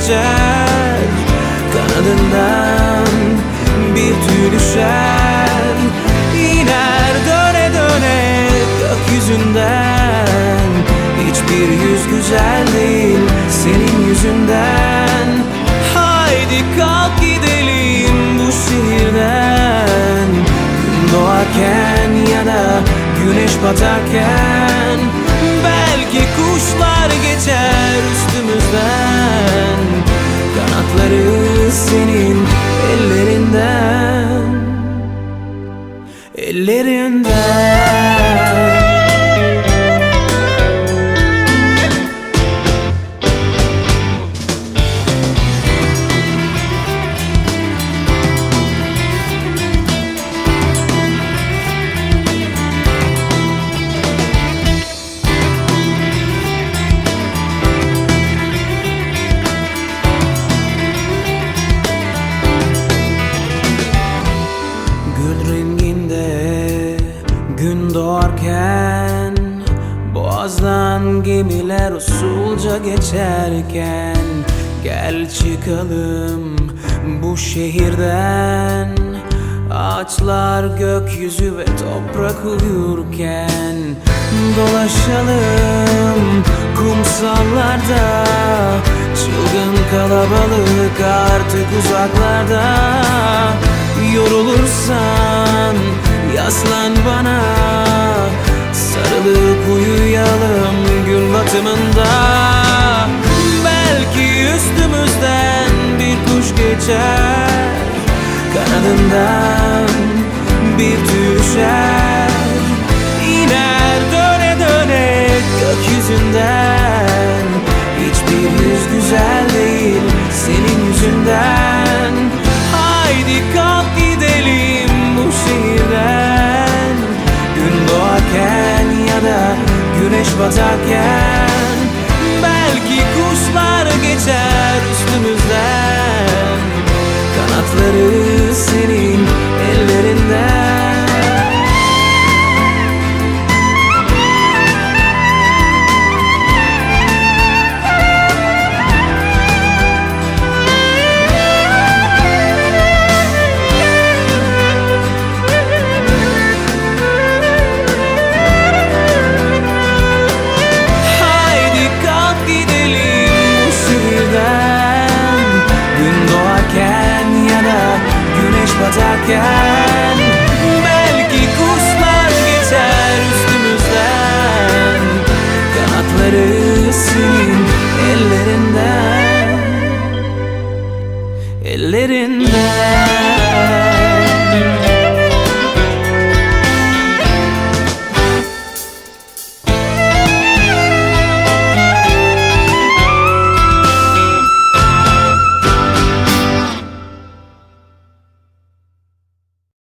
geçer. Kanadından bir tüy düşer. İner döne döne gökyüzünden. Hiçbir yüz güzel değil senin yüzünden. Haydi kalk gidelim bu şehirden. Gün doğarken ya da güneş batarken senin ellerinden Ellerinden Gül renginde gün doğarken Boğazdan gemiler usulca geçerken Gel çıkalım bu şehirden. Ağaçlar gökyüzü ve toprak uyurken Dolaşalım kumsallarda. Çılgın kalabalık artık uzaklarda. Yorulursan yaslan bana. Sarılıp uyuyalım gün batımında. Belki üstümüzden bir kuş geçer. Kanadından bir düşer geçer üstümüzden. Kanatları güneş batarken Belki